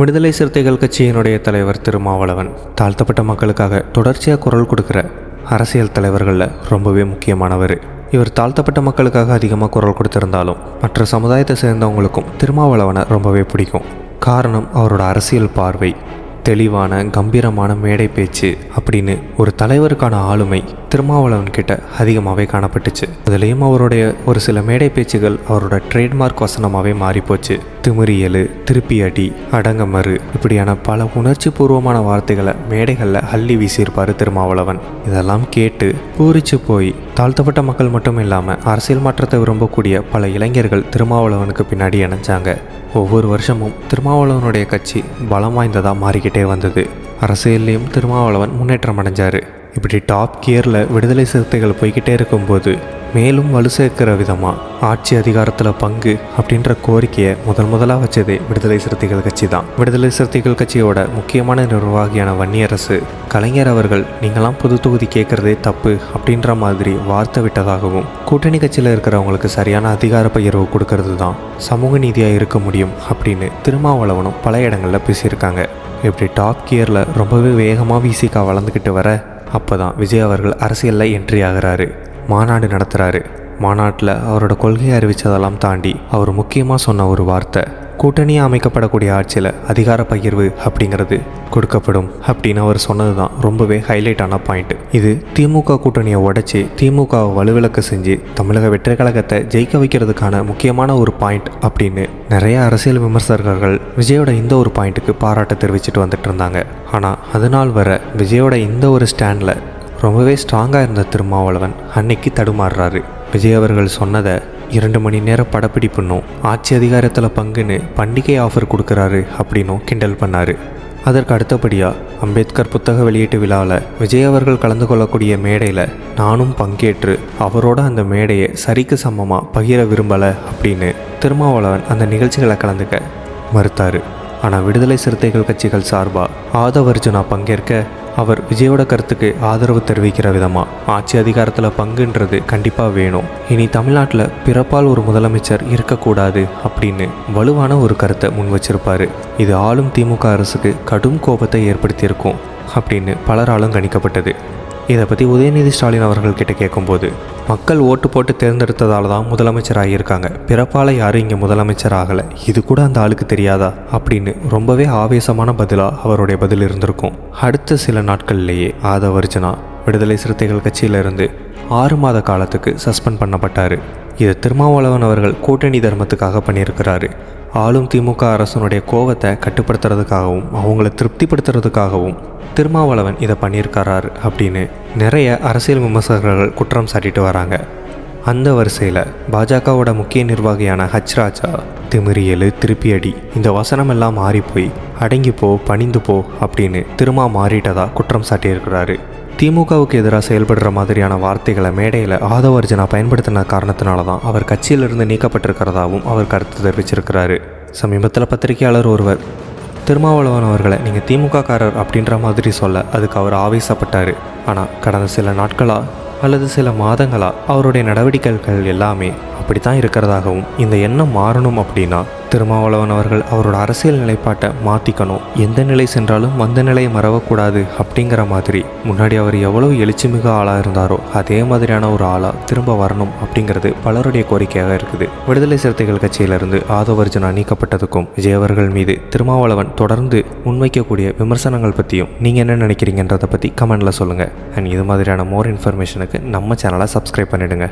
விடுதலை சிறுத்தைகள் கட்சியினுடைய தலைவர் திருமாவளவன் தாழ்த்தப்பட்ட மக்களுக்காக தொடர்ச்சியாக குரல் கொடுக்குற அரசியல் தலைவர்களில் ரொம்பவே முக்கியமானவர். இவர் தாழ்த்தப்பட்ட மக்களுக்காக அதிகமாக குரல் கொடுத்திருந்தாலும் மற்ற சமுதாயத்தை சேர்ந்தவங்களுக்கும் திருமாவளவனை ரொம்பவே பிடிக்கும். காரணம் அவரோட அரசியல் பார்வை தெளிவான கம்பீரமான மேடை பேச்சு அப்படின்னு ஒரு தலைவருக்கான ஆளுமை திருமாவளவன் கிட்ட அதிகமாகவே காணப்பட்டுச்சு. அதுலேயும் அவருடைய ஒரு சில மேடை பேச்சுகள் அவரோட ட்ரேட்மார்க் வசனமாகவே மாறிப்போச்சு. திமிரியலு திருப்பியடி அடங்கமறு. இப்படியான பல உணர்ச்சி பூர்வமான வார்த்தைகளை மேடைகளில் அள்ளி வீசியிருப்பார் திருமாவளவன். இதெல்லாம் கேட்டு பூரிச்சு போய் தாழ்த்தப்பட்ட மக்கள் மட்டும் இல்லாமல் அரசியல் மாற்றத்தை விரும்பக்கூடிய பல இளைஞர்கள் திருமாவளவனுக்கு பின்னாடி இணைஞ்சாங்க. ஒவ்வொரு வருஷமும் திருமாவளவனுடைய கட்சி பலம் வாய்ந்ததாக மாறிக்கிட்டே வந்தது. அரசியல்லையும் திருமாவளவன் முன்னேற்றம் அடைஞ்சார். இப்படி டாப் கியரில் விடுதலை சிறுத்தைகள் போய்கிட்டே இருக்கும்போது மேலும் வலு சேர்க்கிற விதமாக ஆட்சி அதிகாரத்தில் பங்கு அப்படின்ற கோரிக்கையை முதல் முதலாக வச்சதே விடுதலை சிறுத்தைகள் கட்சி தான். விடுதலை சிறுத்தைகள் கட்சியோட முக்கியமான நிர்வாகியான வன்னியரசு கலைஞர் அவர்கள் நீங்களாம் புது தொகுதி கேட்குறதே தப்பு அப்படின்ற மாதிரி வார்த்தை விட்டதாகவும் கூட்டணி கட்சியில் இருக்கிறவங்களுக்கு சரியான அதிகார பகிர்வு கொடுக்கறது தான் சமூக நீதியாக இருக்க முடியும் அப்படின்னு திருமாவளவனும் பல இடங்களில் பேசியிருக்காங்க. இப்படி டாப் கியரில் ரொம்பவே வேகமாக விசிகா வளர்ந்துக்கிட்டு வர அப்போ தான் விஜய் அவர்கள் அரசியலில் என்ட்ரி ஆகிறாரு மாநாடு நடத்துகிறாரு மாநாட்டில் அவரோட கொள்கையை அறிவித்ததெல்லாம் தாண்டி அவர் முக்கியமாக சொன்ன ஒரு வார்த்தை கூட்டணியாக அமைக்கப்படக்கூடிய ஆட்சியில் அதிகார பகிர்வு அப்படிங்கிறது கொடுக்கப்படும் அப்படின்னு அவர் சொன்னது தான் ரொம்பவே ஹைலைட்டான பாயிண்ட் இது திமுக கூட்டணியை உடைச்சி திமுகவை வலுவிளக்க செஞ்சு தமிழக வெற்றி கழகத்தை ஜெயிக்க வைக்கிறதுக்கான முக்கியமான ஒரு பாயிண்ட் அப்படின்னு நிறைய அரசியல் விமர்சகர்கள் விஜயோட இந்த ஒரு பாயிண்ட்டுக்கு பாராட்டு தெரிவிச்சிட்டு வந்துட்டு இருந்தாங்க. ஆனால் அதனால் வர விஜயோட இந்த ஒரு ஸ்டாண்டில் ரொம்பவே ஸ்ட்ராங்காக இருந்த திருமாவளவன் அன்னைக்கு தடுமாறுறாரு. விஜய் அவர்கள் சொன்னதை இரண்டு மணி நேரம் படப்பிடிப்புன்னும் ஆட்சி அதிகாரத்தில் பங்குன்னு பண்டிகை ஆஃபர் கொடுக்குறாரு அப்படின்னும் கிண்டல் பண்ணார். அதற்கு அடுத்தபடியாக அம்பேத்கர் புத்தக வெளியீட்டு விழாவில் விஜய் அவர்கள் கலந்து கொள்ளக்கூடிய மேடையில் நானும் பங்கேற்று அவரோட அந்த மேடையை சரிக்கு சமமாக பகிர விரும்பலை அப்படின்னு திருமாவளவன் அந்த நிகழ்ச்சிகளை கலந்துக்க மறுத்தார். ஆனால் விடுதலை சிறுத்தைகள் கட்சிகள் சார்பாக ஆதவர்ஜுனா பங்கேற்க அவர் விஜயோட கருத்துக்கு ஆதரவு தெரிவிக்கிற விதமாக ஆட்சி அதிகாரத்தில் பங்குன்றது கண்டிப்பாக வேணும். இனி தமிழ்நாட்டில் பிறப்பால் ஒரு முதலமைச்சர் இருக்கக்கூடாது அப்படின்னு வலுவான ஒரு கருத்தை முன் வச்சிருப்பாரு. இது ஆளும் திமுக அரசுக்கு கடும் கோபத்தை ஏற்படுத்தியிருக்கும் அப்படின்னு பலராலும் கணிக்கப்பட்டது. இதை பற்றி உதயநிதி ஸ்டாலின் அவர்கள் கிட்ட கேட்கும்போது மக்கள் ஓட்டு போட்டு தேர்ந்தெடுத்ததால தான் முதலமைச்சர் ஆகியிருக்காங்க பிறப்பால் யாரும் இங்கே முதலமைச்சர் ஆகலை இது கூட அந்த ஆளுக்கு தெரியாதா? அப்படின்னு ரொம்பவே ஆவேசமான பதிலாக அவருடைய பதில் இருந்திருக்கும். அடுத்த சில நாட்கள்லேயே ஆதவர்ஜனா விடுதலை சிறுத்தைகள் கட்சியிலிருந்து ஆறு மாத காலத்துக்கு சஸ்பெண்ட் பண்ணப்பட்டார். இதை திருமாவளவன் அவர்கள் கூட்டணி தர்மத்துக்காக பண்ணியிருக்கிறாரு. ஆளும் திமுக அரசனுடைய கோவத்தை கட்டுப்படுத்துறதுக்காகவும் அவங்கள திருப்திப்படுத்துறதுக்காகவும் திருமாவளவன் இதை பண்ணியிருக்காரார் அப்படின்னு நிறைய அரசியல் விமர்சகர்கள் குற்றம் சாட்டிட்டு வராங்க. அந்த வரிசையில் பாஜகவோட முக்கிய நிர்வாகியான ஹச் ராஜா திமிரியலு திருப்பியடி இந்த வசனம் எல்லாம் மாறி போய் அடங்கி போ பணிந்து போ அப்படின்னு திருமா மாறிட்டதா குற்றம் சாட்டியிருக்கிறாரு. திமுகவுக்கு எதிராக செயல்படுற மாதிரியான வார்த்தைகளை மேடையில் ஆதவர்ஜனா பயன்படுத்தின காரணத்தினால தான் அவர் கட்சியிலிருந்து நீக்கப்பட்டிருக்கிறதாகவும் அவர் கருத்து தெரிவிச்சிருக்கிறாரு. சமீபத்தில் பத்திரிகையாளர் ஒருவர் திருமாவளவன் அவர்களை நீங்கள் திமுககாரர் அப்படின்ற மாதிரி சொல்ல அதுக்கு அவர் ஆவேசப்பட்டார். ஆனால் கடந்த சில நாட்களாக அல்லது சில மாதங்களாக அவருடைய நடவடிக்கைகள் எல்லாமே அப்படி தான் இருக்கிறதாகவும் இந்த எண்ணம் மாறணும் அப்படின்னா திருமாவளவன் அவர்கள் அவரோட அரசியல் நிலைப்பாட்டை மாற்றிக்கணும் எந்த நிலை சென்றாலும் வந்த நிலையை மறவக்கூடாது அப்படிங்கிற மாதிரி முன்னாடி அவர் எவ்வளவு எழுச்சிமிக ஆளாக இருந்தாரோ அதே மாதிரியான ஒரு ஆளாக திரும்ப வரணும் அப்படிங்கிறது பலருடைய கோரிக்கையாக இருக்குது. விடுதலை சிறுத்தைகள் கட்சியிலிருந்து ஆதவர்ஜனா நீக்கப்பட்டதுக்கும் விஜயவர்கள் மீது திருமாவளவன் தொடர்ந்து முன்வைக்கக்கூடிய விமர்சனங்கள் பற்றியும் நீங்கள் என்ன நினைக்கிறீங்கன்றதை பற்றி கமெண்டில் சொல்லுங்கள் அண்ட் இது மாதிரியான மோர் இன்ஃபர்மேஷனுக்கு நம்ம சேனலை சப்ஸ்கிரைப் பண்ணிவிடுங்க